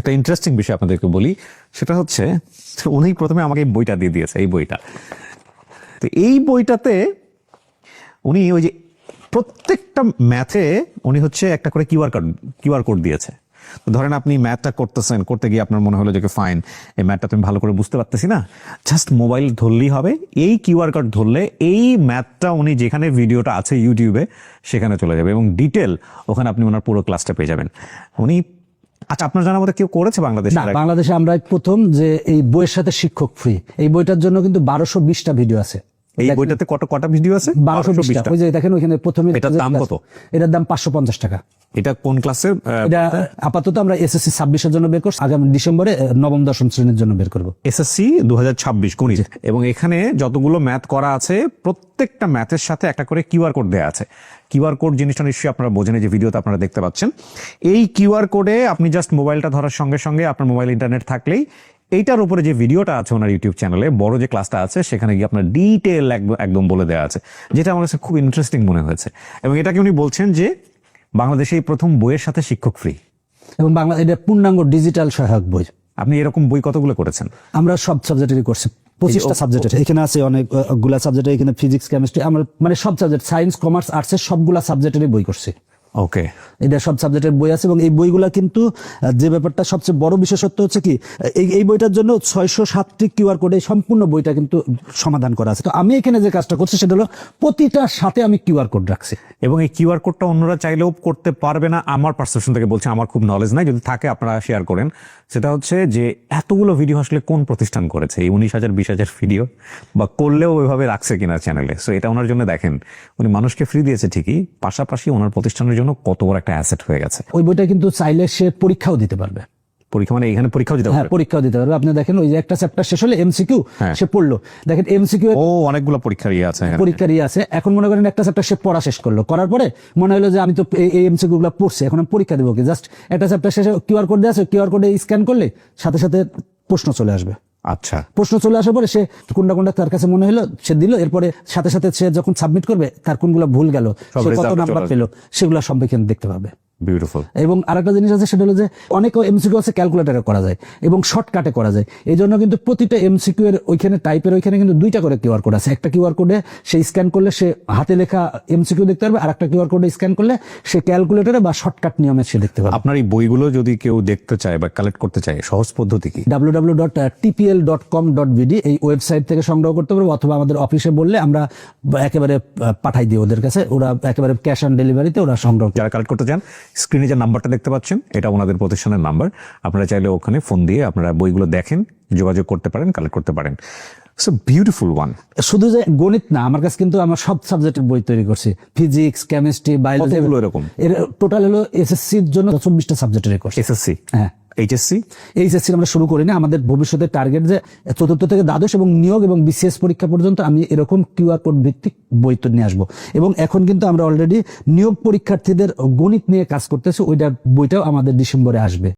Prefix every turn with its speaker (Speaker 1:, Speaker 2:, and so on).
Speaker 1: একটা ইন্টারেস্টিং বিষয় আপনাদেরকে বলি, সেটা হচ্ছে উনি প্রথমে আমাকে এই বইটা দিয়ে দিয়েছে, এই বইটা। তো এই বইটাতে উনি ওই যে প্রত্যেকটা ম্যাথে উনি হচ্ছে একটা করে কিউআর কোড কিউআর কোড দিয়েছে। তো ধরেন আপনি ম্যাথটা করতেছেন, করতে গিয়ে আপনার মনে হলো যে ফাইন এই ম্যাথটা তুমি ভালো করে বুঝতে পারতেছি না। জাস্ট মোবাইল ধরলেই হবে, এই কিউআর কোড ধরলে এই ম্যাথটা উনি যেখানে ভিডিওটা আছে ইউটিউবে সেখানে চলে যাবে এবং ডিটেল ওখানে আপনি ওনার পুরো ক্লাসটা পেয়ে যাবেন। উনি আচ্ছা আপনার জানা মতো কেউ করেছে বাংলাদেশে
Speaker 2: না বাংলাদেশে আমরা প্রথম যে এই বইয়ের সাথে শিক্ষক ফ্রি এই বইটার জন্য কিন্তু বারোশো বিশটা ভিডিও আছে।
Speaker 1: এই বইটাতে কত কটা ভিডিও আছে?
Speaker 2: বারোশো বিশটা ওই যে দেখেন ওইখানে প্রথমে
Speaker 1: এটার দাম কত?
Speaker 2: এটার দাম পাঁচশো পঞ্চাশ টাকা।
Speaker 1: এটা কোন ক্লাসের
Speaker 2: এটা আপাতত আমরা এসএসসি ছাব্বিশের জন্য বের করছি। আগামী ডিসেম্বরে নবম দশম শ্রেণির জন্য বের করব।
Speaker 1: এসএসসি দু হাজার ছাব্বিশ গণিত। এবং এখানে যতগুলো ম্যাথ করা আছে প্রত্যেকটা ম্যাথের সাথে একটা করে কিউআর কোড দেওয়া আছে। কিউআর কোড জিনিসটা নিশ্চয়ই আপনারা বোঝেন যে ভিডিওতে আপনারা দেখতে পাচ্ছেন। এই কিউআর কোডে আপনি জাস্ট মোবাইলটা ধরার সঙ্গে সঙ্গে আপনার মোবাইল ইন্টারনেট থাকলেই এইটার উপরে যে ভিডিওটা আছে ওনার ইউটিউব চ্যানেলে বড় যে ক্লাসটা আছে সেখানে গিয়ে আপনার ডিটেল একদম বলে দেওয়া আছে যেটা আমার কাছে খুব ইন্টারেস্টিং মনে হয়েছে। এবং এটাকে উনি বলছেন যে বাংলাদেশে এই প্রথম বইয়ের সাথে শিক্ষক ফ্রি
Speaker 2: এবং বাংলা এটা পূর্ণাঙ্গ ডিজিটাল সহায়ক বই।
Speaker 1: আপনি এরকম বই কতগুলো করেছেন?
Speaker 2: আমরা সব সাবজেক্টেরই করছি। পঁচিশটা সাবজেক্টের এখানে আছে অনেক আহ, গুলা সাবজেক্ট এখানে ফিজিক্স কেমিস্ট্রি আমরা মানে সব সাবজেক্ট সায়েন্স কমার্স আর্টসের সবগুলা সাবজেক্টেরই বই করছি।
Speaker 1: ওকে
Speaker 2: এটা সব সাবজেক্টের বই আছে এবং এই বইগুলা কিন্তু যে ব্যাপারটা সবচেয়ে বড় বিশেষত্ব হচ্ছে কি এই এই বইটার জন্য ছয়শো সাতটি কিউআর কোডে সম্পূর্ণ বইটা কিন্তু সমাধান করা আছে। তো আমি এখানে যে কাজটা করছি সেটা হলো প্রতিটার সাথে আমি কিউআর কোড রাখছি।
Speaker 1: এবং এই কিউআর কোডটা অন্যরা চাইলেও করতে পারবে না আমার পারসেপশন থেকে বলছি আমার খুব নলেজ নাই যদি থাকে আপনারা শেয়ার করেন। সেটা হচ্ছে যে এতগুলো ভিডিও আসলে কোন প্রতিষ্ঠান করেছে? এই উনিশ হাজার বিশ হাজার ভিডিও বা করলেও ওইভাবে রাখছে কিনা চ্যানেলে সো এটা ওনার জন্য দেখেন। উনি মানুষকে ফ্রি দিয়েছে ঠিকই পাশাপাশি ওনার প্রতিষ্ঠানের জন্য কত বড় একটা অ্যাসেট হয়ে গেছে।
Speaker 2: ওই বইটা কিন্তু চাইলে সে পরীক্ষাও দিতে পারবে।
Speaker 1: পরীক্ষা মানে এখানে পরীক্ষাও দিতে
Speaker 2: হ্যাঁ
Speaker 1: পারবে।
Speaker 2: পরীক্ষাও দিতে পারবে। আপনি দেখেন ওই যে একটা চ্যাপ্টার শেষ হলে এমসিকিউ
Speaker 1: হ্যাঁ।
Speaker 2: সে পড়ল। দেখেন এমসিকিউ
Speaker 1: ও অনেকগুলো পরীক্ষার ইয়ে আছে।
Speaker 2: পরীক্ষার ইয়ে আছে। এখন মনে করেন একটা চ্যাপ্টার সে পড়া শেষ করল। করার পরে মনে হলো যে আমি তো এই- এই এমসিকিউ গুলো পড়ছি এখন আমি পরীক্ষা দেবো কি জাস্ট একটা চ্যাপ্টার শেষে কিউআর কোড দেওয়া আছে কিউআর কোডে স্ক্যান করলে সাথে সাথে প্রশ্ন চলে আসবে।
Speaker 1: আচ্ছা।
Speaker 2: প্রশ্ন চলে আসার পরে সে কোনটা কোনটা তার কাছে মনে হলো সে দিল। এরপরে সাথে সাথে সে যখন সাবমিট করবে তার কোনগুলো ভুল গেল সে কত নাম্বার
Speaker 1: পেল
Speaker 2: পেল সেগুলো সব দেখতে পাবে।
Speaker 1: বিউটিফুল
Speaker 2: এবং আরেকটা জিনিস আছে সেটা হলো যে অনেক এমসিকিউ আছে ক্যালকুলেটারে করা যায় এবং শর্টকাটে করা যায়। এই জন্য কিন্তু প্রতিটা এমসিকিউ এর ওইখানে টাইপের ওইখানে কিন্তু দুইটা করে কিউআর কোড আছে। একটা কিউআর কোডে সে স্ক্যান করলে সে হাতে লেখা এমসিকিউ দেখতে পারবে আর একটা কিউআর কোডে স্ক্যান করলে সে ক্যালকুলেটরে বা শর্টকাট নিয়মে সে দেখতে পারবে।
Speaker 1: আপনার এই বইগুলো যদি কেউ দেখতে চায় বা কালেক্ট করতে চায় সহজ পদ্ধতি কি?
Speaker 2: www.tpl.com.bd এই ওয়েবসাইট থেকে সংগ্রহ করতে পারব অথবা আমাদের অফিসে বললে আমরা একেবারে পাঠাই দিই ওদের কাছে। ওরা একেবারে ক্যাশ অন ডেলিভারিতে ওরা সংগ্রহ
Speaker 1: যারা কালেক্ট করতে চান স্ক্রিনে যে নাম্বারটা দেখতে পাচ্ছেন এটা ওনাদের প্রতিষ্ঠানের নাম্বার। আপনারা চাইলে ওখানে ফোন দিয়ে আপনারা বইগুলো দেখেন যোগাযোগ করতে পারেন কালেক্ট করতে পারেন। সো বিউটিফুল ওয়ান
Speaker 2: শুধু যে গণিত না আমার কাছে কিন্তু আমার সব সাবজেক্টের বই তৈরি করছে। ফিজিক্স কেমিস্ট্রি বায়োলজি
Speaker 1: এরকম?
Speaker 2: এর টোটাল হলো এসএসসির জন্য চব্বিশটা সাবজেক্টের কোর্স
Speaker 1: এসএসসি
Speaker 2: হ্যাঁ।
Speaker 1: এইচএসসি
Speaker 2: এইচএসসি আমরা শুরু করিনি। আমাদের ভবিষ্যতের টার্গেট যে চতুর্থ থেকে দ্বাদশ এবং নিয়োগ এবং বিসিএস পরীক্ষা পর্যন্ত আমি এরকম কিউআর কোড ভিত্তিক বই তো নিয়ে আসব। এবং এখন কিন্তু আমরা অলরেডি নিয়োগ পরীক্ষার্থীদের গণিত নিয়ে কাজ করতেছি, ওইটা বইটাও আমাদের ডিসেম্বরে আসবে।